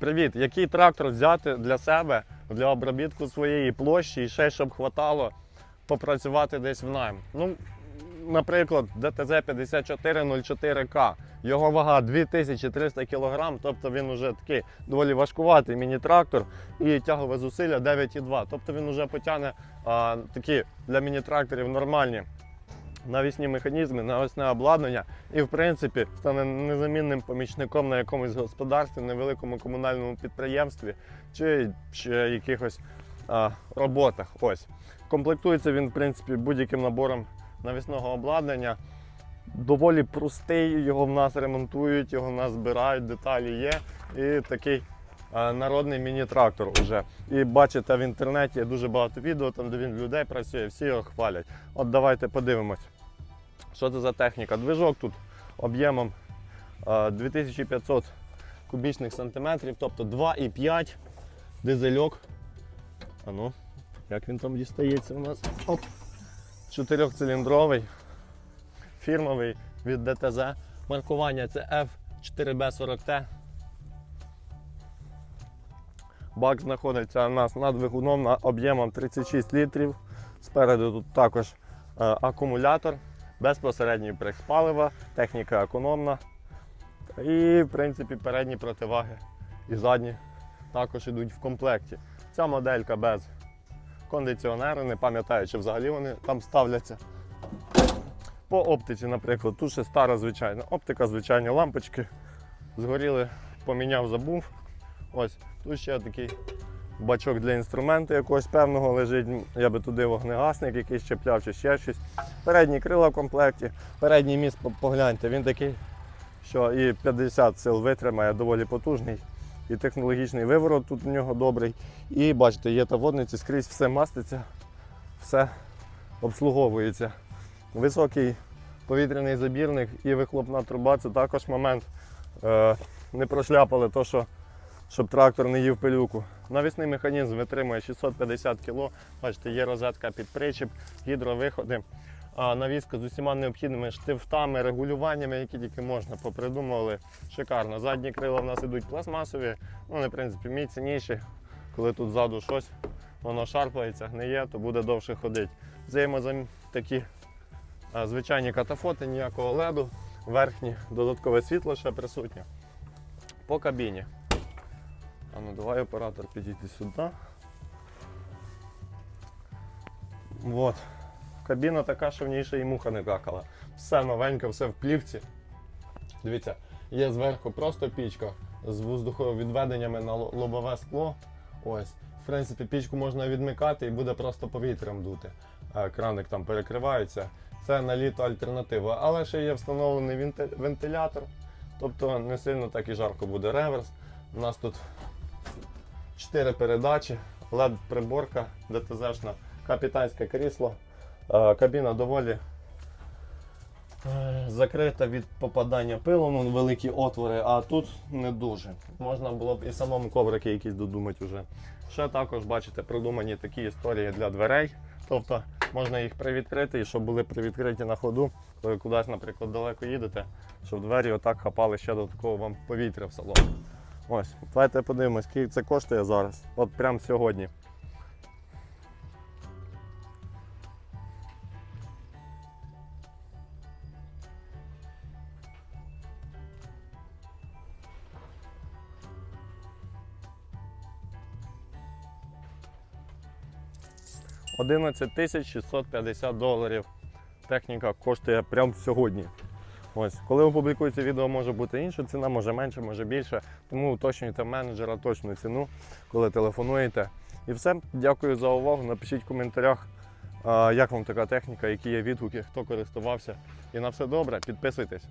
Привіт! Який трактор взяти для себе для обробітку своєї площі і ще щоб хватало попрацювати десь в найм? Ну, наприклад, ДТЗ 5404К. Його вага 2300 кг, тобто він вже такий доволі важкуватий міні-трактор і тягове зусилля 9,2. Тобто він вже потягне а, такі для міні-тракторів нормальні навісні механізми, навісне обладнання і, в принципі, стане незамінним помічником на якомусь господарстві, невеликому комунальному підприємстві чи ще якихось а, роботах. Ось. Комплектується він, в принципі, будь-яким набором навісного обладнання. Доволі простий, його в нас ремонтують, його в нас збирають, деталі є. І такий народний міні-трактор уже. І бачите в інтернеті дуже багато відео, там де він людей працює, всі його хвалять. От давайте подивимось, що це за техніка. Движок тут об'ємом 2500 кубічних сантиметрів, тобто 2,5 дизельок. А ну, як він там дістається у нас? Оп. Чотирьохциліндровий, фірмовий від ДТЗ. Маркування це F4B40T. Бак знаходиться у нас над двигуном на об'ємом 36 літрів. Спереду тут також е, акумулятор, безпосередній прес палива, техніка економна. І, в принципі, передні противаги і задні також йдуть в комплекті. Ця моделька без кондиціонеру, не пам'ятаю, чи взагалі вони там ставляться. По оптиці, наприклад, тут ще стара звичайна оптика, звичайні лампочки. Згоріли, поміняв, забув. Ось тут ще такий бачок для інструменту якогось певного лежить. Я би туди вогнегасник якийсь чіпляв чи ще щось. Передні крила в комплекті, передній міст погляньте, він такий, що і 50 сил витримає, доволі потужний. І технологічний виворот тут у нього добрий. І бачите, є таводниці, скрізь все маститься, все обслуговується. Високий повітряний забірник і вихлопна труба це також момент. Е, не прошляпали то, що щоб трактор не їв пилюку. Навісний механізм витримує 650 кг. Бачите, є розетка під причіп, гідровиходи. Навіска з усіма необхідними штифтами, регулюваннями, які тільки можна, попридумували. Шикарно. Задні крила в нас ідуть пластмасові, ну, вони, в принципі, мій цінніші. Коли тут ззаду щось, воно шарпається, гниє, то буде довше ходити. Взаємозам такі звичайні катафоти, ніякого леду, верхні, додаткове світло ще присутнє. По кабіні. А ну давай оператор підійти сюди. Вот. Кабіна така, що в ній ще і муха не какала. Все новеньке, все в плівці. Дивіться, є зверху просто пічка з воздуховідведеннями на лобове скло. Ось. В принципі, пічку можна відмикати і буде просто повітрям дути. Е, Краник там перекривається. Це на літо альтернатива. Але ще є встановлений вентилятор. Тобто не сильно так і жарко буде реверс. У нас тут 4 передачі, LED-приборка, ДТЗшна, капітанське крісло. Е, Кабіна доволі е, закрита від попадання пилу, ну, великі отвори, а тут не дуже. Можна було б і самому коврики якісь додумати вже. Ще також, бачите, придумані такі історії для дверей. Тобто можна їх привідкрити і щоб були привідкриті на ходу, коли кудись, наприклад, далеко їдете, щоб двері отак хапали ще додатково вам повітря в салон. Ось, давайте подивимось, скільки це коштує зараз. От прямо сьогодні. Одинадцять тисяч 650 доларів. Техніка коштує прямо сьогодні. Ось, коли опублікується відео, може бути інша ціна, може менше, може більше. Тому уточнюйте менеджера точну ціну, коли телефонуєте. І все. Дякую за увагу. Напишіть в коментарях, як вам така техніка, які є відгуки, хто користувався. І на все добре, підписуйтесь.